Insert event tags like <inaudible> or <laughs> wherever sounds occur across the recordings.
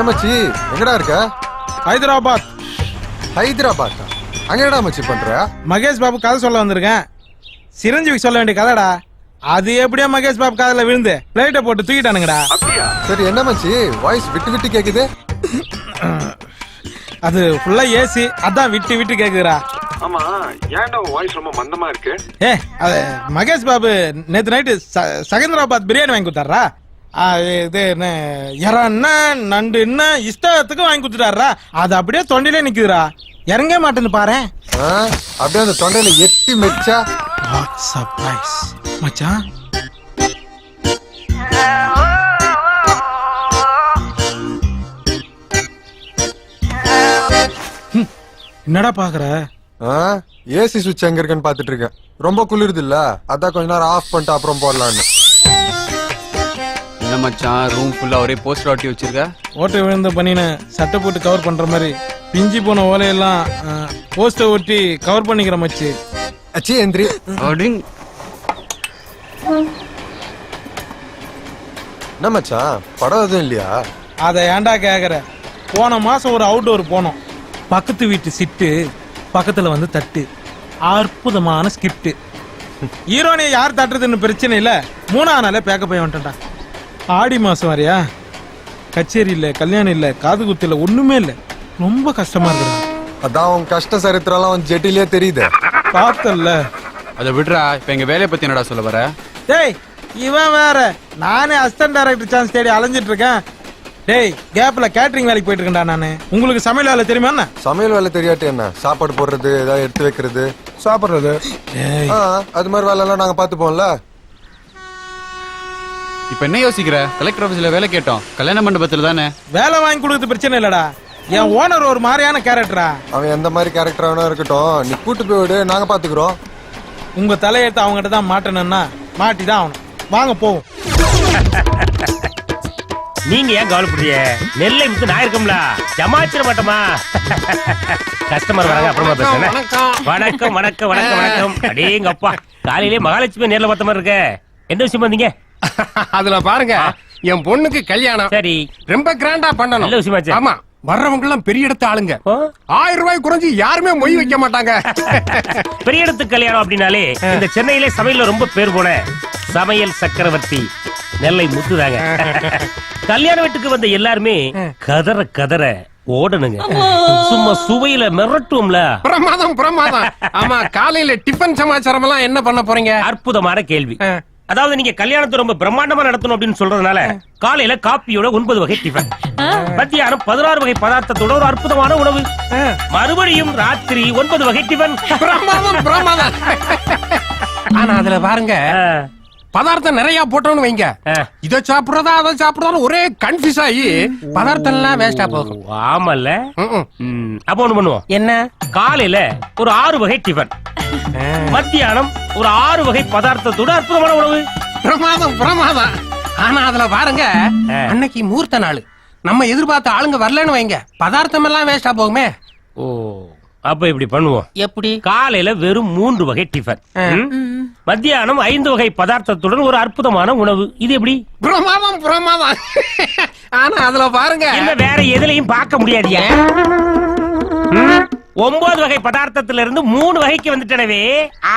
என்ன மச்சி? எங்கடா இருக்க? ஹைதராபாத். ஹைதராபாத் அங்க என்னடா மச்சி பண்ற? மகேஷ் பாபு கதை சொல்ல வந்திருக்கேன். சிரஞ்சீவி சொல்ல வேண்டிய கதைடா. அது எப்படியோ மகேஷ் பாபு காதுல விழுந்து பிளேட்டை போட்டு தூக்கிட்டானுங்கடா. சரி என்ன மச்சி? வாய்ஸ் விட்டு விட்டு கேக்குது. அது ஃபுல்லா ஏசி அதான் விட்டு விட்டு கேக்குதுடா. ஆமா ஏன்டா வாய்ஸ் ரொம்ப மந்தமா இருக்கு? ஏ அது மகேஷ் பாபு நேத்து நைட்டு சகேந்திராபாத் பிரியாணி வாங்கி கொடுத்தாரா இது என்ன? இறான்னா நண்டுன்னா இஷ்டத்துக்கு வாங்கி கொடுத்துட்டாரா அது அப்படியே தொண்டையிலே நிக்குதுடா. இறங்க மாட்டேன்னு பாரு. அப்படியே அந்த தொண்டையில எட்டி மெச்சா. சர்ப்ரைஸ் மச்சான். என்னடா பாக்குற? ஏசி சுவிட்ச் எங்க இருக்குன்னு பாத்துட்டு இருக்கேன். ரொம்ப குளிருது இல்ல? அதான் கொஞ்ச நேரம் ஆஃப் பண்ணிட்டு அப்புறம் போடலான்னு. என்ன மச்சான் ரூம் ஃபுல்லா ஒரே போஸ்டர் ஒட்டி வச்சிருக்க ஓட்டை விழுந்த பண்ணின சட்டை போட்டு கவர் பண்ற மாதிரி பிஞ்சி போன ஓலையெல்லாம் போஸ்டர் ஒட்டி கவர் பண்ணிக்கிற மச்சி அச்சி எந்திரி அப்படிங் என்ன மச்சான் படம் எதுவும் இல்லையா அதை ஏன்டா கேக்குற போன மாசம் ஒரு அவுட்டோர் போனோம் பக்கத்து வீட்டு சிட்டு பக்கத்துல வந்து தட்டு அற்புதமான ஸ்கிரிப்ட் ஹீரோனியை யார் தட்டுறதுன்னு பிரச்சனை இல்ல மூணாவது நாளே பேக்க போய் வந்துட்டா ஆடி மாசம் வரையா? கச்சேரி இல்ல கல்யாணம் இல்ல காது குத்து இல்ல ஒண்ணுமே இல்ல. ரொம்ப கஷ்டமா இருக்குடா அதான் உன் கஷ்ட சரித்திரம்லாம் உன் ஜெட்டிலே தெரியுது. பார்த்தல்ல. அதை விடுறா இப்ப எங்க வேலையை பத்தி என்னடா சொல்ல வர? டேய் இவன் வேற. நானே அசிஸ்டன்ட் டைரக்டர் சான்ஸ் தேடி அலைஞ்சிட்டு இருக்கேன். டேய் கேப்ல கேட்டரிங் வேலைக்கு போயிட்டு இருக்கேன்டா நானு. உங்களுக்கு சமையல் வேலை தெரியுமா என்ன? சமையல் வேலை தெரியாட்டி என்ன? சாப்பாடு போடுறது ஏதாவது எடுத்து வைக்கிறது. சாப்பிடுறது ஆ, அது மாதிரி வேலை எல்லாம் நாங்க பாத்துப்போம்ல இப்ப என்ன யோசிக்கிற? கலெக்டர் ஆபீஸ்ல வேலை கேட்டோம். கல்யாண மண்டபத்துல தானே? வேலை வாங்கி கொடுக்கறது பிரச்சனை இல்லடா. என் ஓனர் ஒரு மாதிரியான கேரக்டரா அவன் எந்த மாதிரி கேரக்டர் வேணா இருக்கட்டும். நீ கூட்டு போய் விடு நாங்க பாத்துக்கிறோம். உங்க தலையெழுத்து அவங்ககிட்ட தான் மாட்டணும்னா மாட்டி தான் ஆகணும். வாங்க போவோம். நீங்க ஏன் கவலைப்படுறீங்க? நெல்லை முத்து நான் இருக்கோம்ல. ஜமாச்சிட மாட்டோமா? கஸ்டமர் வராங்க அப்புறமா பேசுறேன். வணக்கம் வணக்கம் வணக்கம் வணக்கம். அடேங்கப்பா. காலையிலே மகாலட்சுமி நேர்ல பார்த்த மாதிரி இருக்க. எந்த விஷயம் வந்தீங்க <laughs> அதுல பாருங்க என் பொண்ணுக்கு கல்யாணம். சரி. ரொம்ப கிராண்டா பண்ணணும். ஆமா வர்றவங்க எல்லாம் பெரிய இடத்து ஆளுங்க. ஆயிரம் ரூபாய் குறைஞ்சு யாருமே மொய் வைக்க மாட்டாங்க. <laughs> பெரிய இடத்து கல்யாணம் அப்படின்னாலே இந்த சென்னையிலே சமையல்ல ரொம்ப பேர் போன சமையல் சக்கரவர்த்தி நெல்லை முத்துதாங்க. <laughs> கல்யாண வீட்டுக்கு வந்த எல்லாருமே கதற கதற ஓடணுங்க. சும்மா சுவையில மிரட்டும்ல. பிரமாதம் பிரமாதம். ஆமா காலையில டிஃபன் சமாச்சாரம் எல்லாம் என்ன பண்ண போறீங்க? அற்புதமான கேள்வி. அதாவது நீங்க கல்யாணத்தை ரொம்ப பிரம்மாண்டமா நடத்தணும் அப்படின்னு சொல்றதுனால காலையில காப்பியோட ஒன்பது வகை டிஃபன் மத்தியானம் பதினாறு வகை பதார்த்தத்தோட ஒரு அற்புதமான உணவு. மறுபடியும் ராத்திரி ஒன்பது வகை டிஃபன் ஆனா அதுல பாருங்க பதார்த்தம் நிறைய போட்டோம்னு வைங்க. இத சாப்பிடுறதா அதை சாப்பிடுறதா ஒரே கன்ஃபியூஸ் ஆகி பதார்த்தம் எல்லாம் வேஸ்டா போகும் ஆமல்ல. அப்ப ஒண்ணு பண்ணுவோம். என்ன? காலையில ஒரு ஆறு வகை டிஃபன் மத்தியானம் ஒரு ஆறு வகை பதார்த்தத்தோட அற்புதமான உணவு. பிரமாதம் பிரமாதம். ஆனா அதுல பாருங்க. அன்னைக்கு மூர்த்த நாள். நம்ம எதிர்பார்த்த ஆளுங்க வரலன்னு வைங்க. பதார்த்தம் எல்லாம் வேஸ்டா போகுமே. ஓ அப்ப இப்படி பண்ணுவோம். எப்படி? காலையில வெறும் மூன்று வகை டிஃபன்? மத்தியானம் ஐந்து வகை பதார்த்தத்துடன் ஒரு அற்புதமான உணவு. இது எப்படி? பிரமாதம் பிரமாதம். ஆனா அதுல பாருங்க. என்ன வேற எதுலயும் பார்க்க முடியாதியா ம்? ஒன்பது வகை பதார்த்தத்துல இருந்து மூணு வகைக்கு வந்துட்டனவே.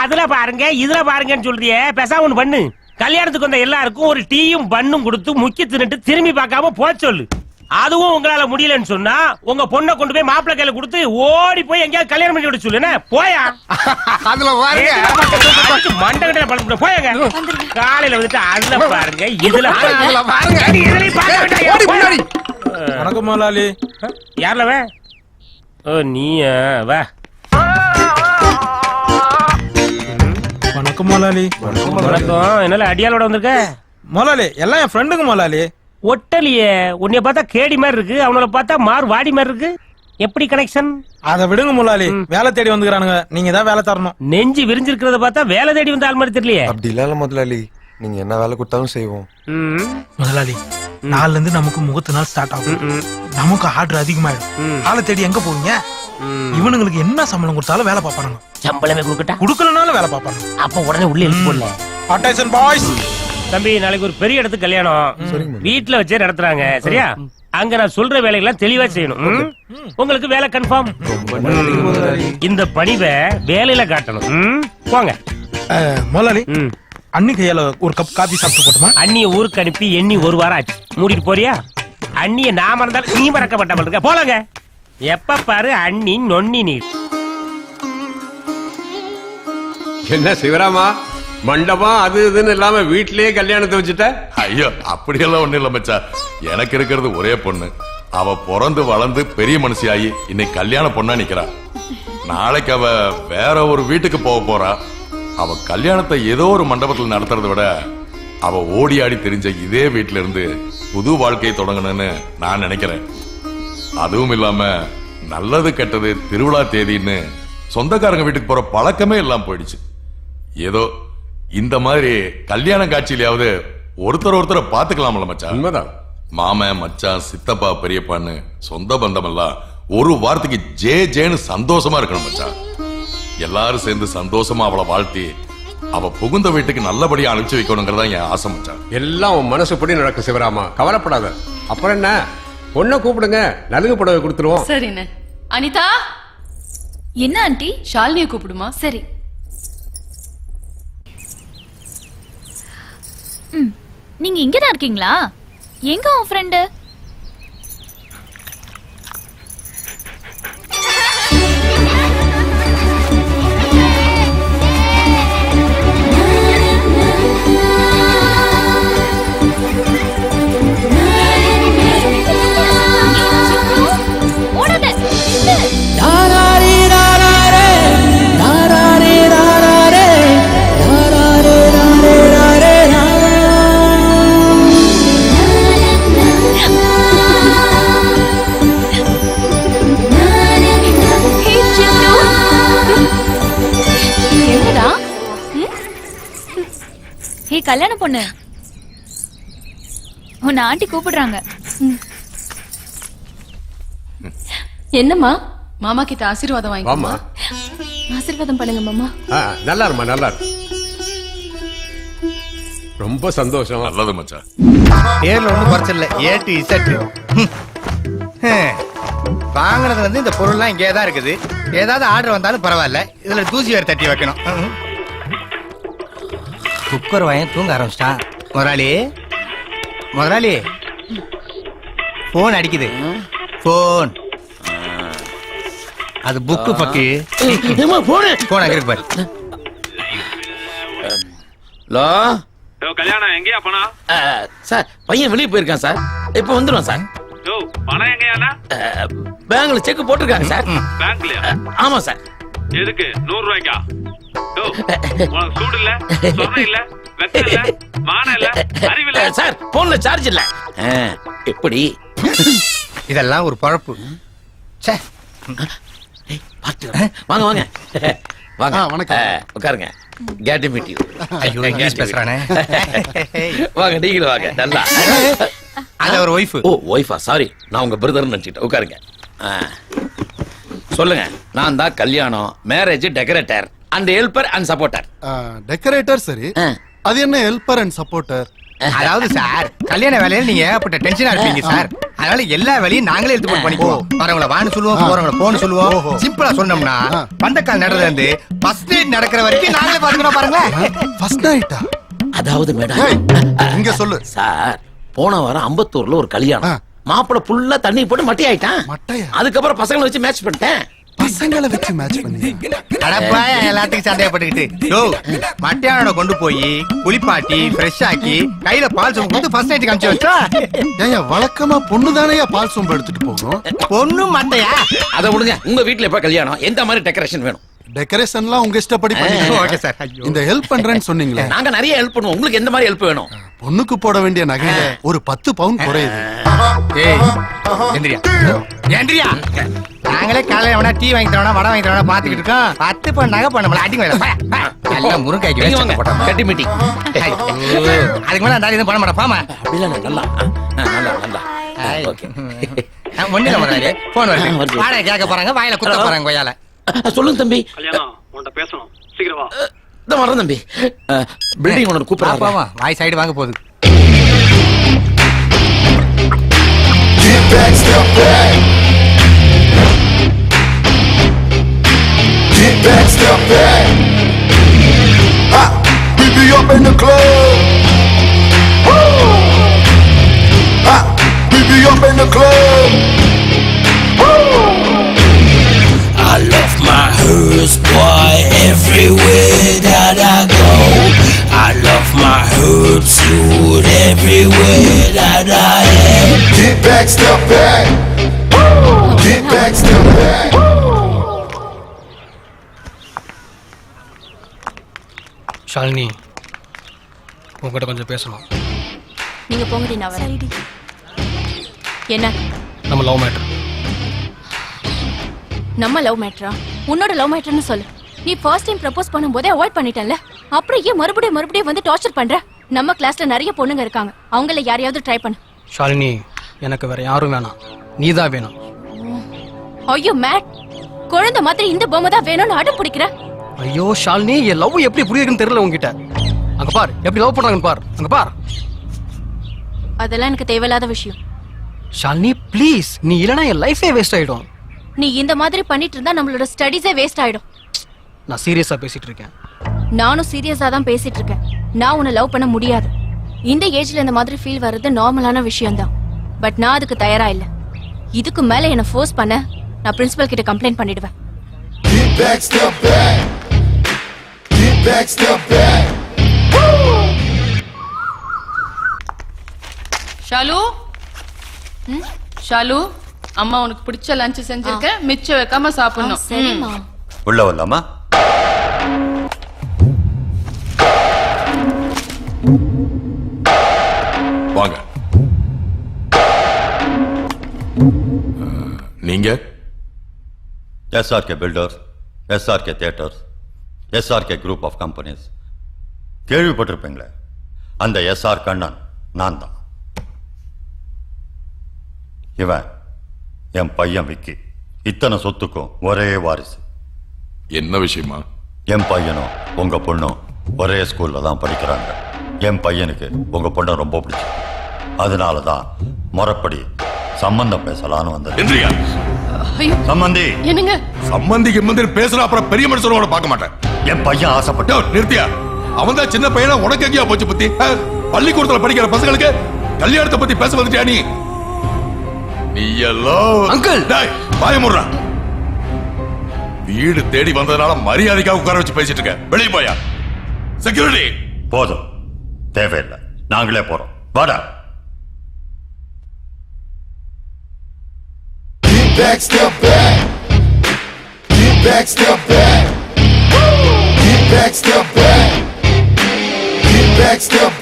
அதுல பாருங்க இதுல பாருங்கன்னு சொல்றியே பேசாம ஒண்ணு பண்ணு. கல்யாணத்துக்கு வந்த எல்லாருக்கும் ஒரு டீயும் பண்ணும் கொடுத்து முக்கி தின்னுட்டு திரும்பி பார்க்காம போக சொல்லு. அதுவும் உங்களால முடியலன்னு சொன்னா உங்க பொண்ணை கொண்டு போய் மாப்பிள்ளை கையில கொடுத்து ஓடி போய் எங்கேயாவது கல்யாணம் பண்ணி விட சொல்லு என்ன? போயா? அதுல பாருங்க. மண்டகட்ட பழம் போயங்க. காலையில வந்துட்டு அதுல பாருங்க இதுல பாருங்க. பாருங்க. ஓடி முன்னாடி. வணக்கம் வே ஓ நீயா வா வணக்கம் முதலாளி வணக்கம். என்னால அடியாளோட வந்திருக்க? முதலாளி எல்லாம் என் ஃப்ரெண்டுங்க முதலாளி ஒட்டலியே. உன்னைய பார்த்தா கேடி மாதிரி இருக்கு. அவங்கள பார்த்தா மார் வாடி மாதிரி இருக்கு. எப்படி கனெக்ஷன் அதை விடுங்க முதலாளி வேலை தேடி வந்துக்கிறானுங்க. நீங்க தான் வேலை தரணும். நெஞ்சு விரிஞ்சிருக்கிறத பார்த்தா வேலை தேடி வந்த ஆள் மாதிரி தெரியலையே. அப்படி இல்ல முதலாளி. நீங்க என்ன வேலை கொடுத்தாலும் செய்வோம். முதலாளி நாள்ல இருந்து நமக்கு முகத்து நாள் ஸ்டார்ட் ஆகும் நமக்கு ஆர்டர் அதிகமாயிடும். ஆளை தேடி எங்க போவீங்க. இவனுங்களுக்கு என்ன சம்பளம் கொடுத்தாலும் வேலை பார்ப்பானுங்க. சம்பளமே கொடுக்கட்டா? கொடுக்கலனாலும் வேலை பார்ப்பானுங்க. அப்ப உடனே உள்ள இழுத்து போடல. அட்டேஷன் பாய்ஸ் தம்பி நாளைக்கு ஒரு பெரிய இடத்துக்கு கல்யாணம். வீட்டுல வச்சே நடத்துறாங்க சரியா? அங்க நான் சொல்ற வேலையெல்லாம் தெளிவா செய்யணும்? உங்களுக்கு வேலை கன்ஃபார்ம் இந்த பணிவை வேலையில காட்டணும்? போங்க. முதலாளி. அண்ணி கையால ஒரு கப் காபி சாப்பிட்டு போட்டுமா? அண்ணிய ஊருக்கு அனுப்பி எண்ணி ஒரு வாரம் ஆச்சு. மூடிட்டு போறியா? அண்ணிய நாம இருந்தாலும் நீ மறக்க மாட்டா இருக்க. போலங்க. எப்ப பாரு அண்ணி நொண்ணி நீர். என்ன சிவராமா? மண்டபம் அது இதுன்னு இல்லாம வீட்லயே கல்யாணத்தை வச்சுட்ட? ஐயோ அப்படியெல்லாம் ஒண்ணும் இல்ல மச்சான் எனக்கு இருக்கிறது ஒரே பொண்ணு. அவ பிறந்து வளர்ந்து பெரிய மனுஷியாகி இன்னைக்கு கல்யாண பொண்ணா நிக்கிறா. நாளைக்கு அவ வேற ஒரு வீட்டுக்கு போக போறா. அவ கல்யாணத்தை ஏதோ ஒரு மண்டபத்தில் நடத்துறதை விட அவ ஓடி ஆடி தெரிஞ்ச இதே வீட்ல இருந்து புது வாழ்க்கையை தொடங்கணும்னு நான் நினைக்கிறேன். அதுவும் இல்லாம நல்லது கெட்டது திருவிழா தேதின்னு சொந்தக்காரங்க வீட்டுக்கு போற பழக்கமே எல்லாம் போயிடுச்சு. ஏதோ இந்த மாதிரி கல்யாண காட்சியிலயாவது ஒருத்தர் ஒருத்தரை பாத்துக்கலாம்ல மச்சான். உண்மைதான். மாமன் மச்சான் சித்தப்பா பெரியப்பான்னு சொந்த பந்தம் எல்லாம் ஒரு வாரத்துக்கு ஜே ஜேன்னு சந்தோஷமா இருக்கணும் மச்சான். எல்லாரும் சேர்ந்து சந்தோஷமா அவளை வாழ்த்தி அவ புகுந்த வீட்டுக்கு நல்லபடியா அனுப்பிச்சு வைக்கணுங்கிறதா என் ஆசை மச்சான். எல்லாம் உன் மனசுப்படி நடக்கும் சிவராமா. கவலைப்படாத. அப்புறம் என்ன? பொண்ணை கூப்பிடுங்க. நலுங்கு புடவை கொடுத்துருவோம். சரிண்ணே. அனிதா? என்ன ஆண்டி? ஷாலினியை கூப்பிடுமா? சரி. ம். நீங்க இங்க தான் இருக்கீங்களா? எங்க உன் ஃப்ரெண்டு கல்யாண பொண்ணு. உன்னை ஆண்டி கூப்பிடுறாங்க. என்னம்மா? மாமா கிட்ட ஆசீர்வாதம் வாமா வாங்கிக்கோமா ஆசீர்வாதம் பண்ணுங்க மாமா. ஆ, நல்லா இருமா நல்லா இரு ரொம்ப சந்தோஷம். நல்லது மச்சான். பேர்ல ஒண்ணும் குறைச்சல ஏ டு இசட் வாங்குறது வந்து இந்த பொருள்லாம் இங்கே தான் இருக்குது. ஏதாவது ஆர்டர் வந்தாலும் பரவாயில்ல. இதுல தூசி வேற தட்டி வைக்கணும். குக்கர் வாயன் தூங்க ஆரம்பிச்சிட்டான் முதலாளி முதலாளி போன் அடிக்குது. போன் அது புக்கு. பக்கு போன் அங்க இருக்கு பாரு. ஹலோ? கல்யாணம் எங்கேயா பணம் சார் பையன் வெளியே போயிருக்கான் சார். இப்போ வந்துடும் சார். யோ பணம் எங்கயாண்ணா? பேங்க்ல செக் போட்டிருக்காங்க சார். பேங்க்லயா? ஆமா சார். எதுக்கு? நூறு ரூபாய்க்கா? சூடு இல்ல சொர்ணம் இல்ல வெக்கம் இல்ல மானம் இல்ல அறிவில்ல சார் போன்ல சார்ஜ் இல்ல. எப்படி? இதெல்லாம் ஒரு பழப்பு. வரேன். வாங்க வாங்க. வாங்க. வணக்கம். உட்காருங்க. கேட் மீட் யூ ஐயோ இங்கிலீஷ் பேசுறானே. வாங்க நீங்களும் வாங்க. நல்லா. அது ஒரு ஒய்ஃப் ஓ ஒய்ஃபா சாரி நான் உங்க பிரதர் நினைச்சிட்டேன் உட்காருங்க. சொல்லுங்க. நான் தான் கல்யாணம் marriage decorator and helper and supporter decorator சரி. அது என்ன ஹெல்பர் அண்ட் சப்போர்ட்டர் அதாவது சார் கல்யாண வேலையில நீங்க ஏகப்பட்ட டென்ஷனா இருப்பீங்க சார். அதனால எல்லா வேலையும் நாங்களே எடுத்து பண்ணிக்குவோம். வரவங்கள வான்னு சொல்லுவோம் போறவங்கள போன்னு சொல்லுவோம். சிம்பிளா சொன்னோம்னா பந்தக்கால் நடறதுல இருந்து ஃபர்ஸ்ட் நைட் நடக்கிற வரைக்கும் நாங்களே பாத்துக்கிறோம் பாருங்களேன். ஃபர்ஸ்ட் நைட்டா அதாவது மேடம் இங்க சொல்லு. சார் போன வாரம் அம்பத்தூர்ல ஒரு கல்யாணம். ஆ. மாப்பிள புல்லா தண்ணி போட்டு மட்டி ஆயிட்டான் மட்டையா? அதுக்கப்புறம் பசங்களை வச்சு மேட்ச் பண்ணிட்டேன். பசங்களை வச்சு மேட்ச் பண்ணி அடப்பா எல்லாத்துக்கும் சந்தேகப்பட்டுக்கிட்டு யோ மட்டையானோட கொண்டு போய் குளிப்பாட்டி ஃப்ரெஷ் ஆக்கி கையில பால் சோப்பு கொடுத்து ஃபர்ஸ்ட் நைட் காமிச்சு வச்சா ஏன் வழக்கமா பொண்ணு தானே பால் சொம்பு எடுத்துட்டு போகும்? பொண்ணும் மட்டையா? அதை விடுங்க உங்க வீட்ல எப்ப கல்யாணம்? எந்த மாதிரி டெக்கரேஷன் வேணும்? டெக்கரேஷன்லாம் உங்க இஷ்டப்படி ஓகே பண்ணிக்கோங்க சார் ஐயோ. இந்த ஹெல்ப் பண்றேன்னு சொன்னீங்களே. நாங்க நிறைய ஹெல்ப் பண்ணுவோம். உங்களுக்கு எந்த மாதிரி ஹெல்ப் வேணும்? பொண்ணுக்கு போட வேண்டிய நகையில ஒரு பத்து பவுன் குறையுது. ஏய் எந்திரியா எந்திரியா நாங்களே காலையில வேணா டீ வாங்கி தரோனா வடை வாங்கி தரோனா பாத்துக்கிட்டு இருக்கோம். பத்து பண்ண நகை பண்ண முடியல அடிங்க எல்லாம் முருங்காய்க்கு வாங்க போட்டோம் கட்டி மீட்டிங் அதுக்கு மேல அந்த எதுவும் பண்ண மாட்டேன் பாமா அப்படிலாம் இல்ல, நல்லா. நல்லா நல்லா. ஓகே ஒண்ணு முதலாளி போன் வருது. வருது. வாடகை கேட்க போறாங்க வாயில குத்த போறாங்க கொய்யால. சொல்லுங்க தம்பி. கல்யாணம் உன்கிட்ட பேசணும். சீக்கிரம் வா. இந்த வரேன் தம்பி. பில்டிங் ஓனர் கூப்பிடுறாரு. பாப்பா வாய் சைடு வாங்க போகுது. Back, step back. Back, step back. Ha! We be up in the club. Woo! Ha! We be up in the club. Woo! I love my hoods, boy, everywhere that I go. I love my hood suit everywhere that I am. Get back, step back. Shalini உங்ககிட்ட கொஞ்சம் பேசணும். நீங்க போங்கடி நான் வரேன். என்ன? நம்ம love matter நம்ம love மேட்ரா உன்னோட லவ் மேட்ருன்னு சொல்லு. நீ ஃபர்ஸ்ட் டைம் ப்ரப்போஸ் பண்ணும்போதே அவாய்ட் பண்ணிட்டேன்ல. அப்புறம் ஏன் மறுபடியும் மறுபடியும் வந்து டார்ச்சர் பண்ற? நம்ம கிளாஸ்ல நிறைய பொண்ணுங்க இருக்காங்க. அவங்கள யாரையாவது ட்ரை பண்ணு. ஷாலினி எனக்கு வேற யாரும் வேணாம். நீதான் வேணும். ஐயோ மேட் குழந்தை மாதிரி இந்த பொம்மை தான் வேணும்னு அடம் பிடிக்கிற? ஐயோ ஷாலினி என் லவ் எப்படி புரியுதுன்னு தெரியல உங்ககிட்ட அங்க பார் எப்படி லவ் பண்றாங்கன்னு பார். அங்க பார். அதெல்லாம் எனக்கு தேவையில்லாத விஷயம். ஷாலினி ப்ளீஸ் நீ இல்லனா என் லைஃபே வேஸ்ட் ஆயிடும். நீ இந்த மாதிரி பண்ணிட்டு இருந்தா நம்மளோட ஸ்டடீஸே வேஸ்ட் ஆயிடும். நான் சீரியஸா பேசிட்டு இருக்கேன். நானும் சீரியஸா தான் பேசிட்டு இருக்கேன். நான் உன்னை லவ் பண்ண முடியாது. இந்த ஏஜ்ல இந்த மாதிரி ஃபீல் வர்றது நார்மலான விஷயம்தான். பட் நான் அதுக்கு தயாரா இல்ல. இதுக்கு மேல என்ன ஃபோர்ஸ் பண்ண நான் பிரின்சிபல் கிட்ட கம்ப்ளைண்ட் பண்ணிடுவேன். Get back, step back. Step back. Shalu? ம்? ஷாலு அம்மா உனக்கு பிடிச்ச லஞ்ச் செஞ்சிருக்கேன் மிச்சம் வைக்காம சாப்பிடணும். சரிம்மா. உள்ள வரலாமா? வாங்க. அஹ், நீங்க? SRK builders SRK theatres SRK group of companies கேள்விப்பட்டிருப்பீங்களே? அந்த எஸ்ஆர் கண்ணன் நான் தான் இவன் என் பையன் விக்கி. இத்தனை சொத்துக்கும் ஒரே வாரிசு. என்ன விஷயமா? என் பையனும் உங்க பொண்ணும் ஒரே ஸ்கூல்ல தான் படிக்கிறாங்க. என் பையனுக்கு உங்க பொண்ணை ரொம்ப பிடிச்சு அதனால தான் முறைப்படி சம்பந்தம் பேசலான்னு ஐயோ சம்பந்தி! என்னங்க? சம்பந்தி கிம்மந்தி பேசுற அப்புறம் பெரிய மனுஷனோட பார்க்க மாட்டேன். என் பையன் ஆசைப்பட்ட நிறுத்தியா? அவன் தான் சின்ன பையனா உனக்கு எங்கேயா போச்சு புத்தி? பள்ளிக்கூடத்துல படிக்கிற பசங்களுக்கு கல்யாணத்தை பத்தி பேச வந்துட்டியா நீ? நீ எல்லாம் அங்கிள்! பயமுடுறா வீடு தேடி வந்ததுனால மரியாதைக்காக உட்கார வச்சு பேசிட்டு இருக்க. வெளியே போயா? செக்யூரிட்டி போதும். தேவையில்லை. நாங்களே போறோம். வாடா. Back, step back. Get back, step back. Back, step back. Get back, step back.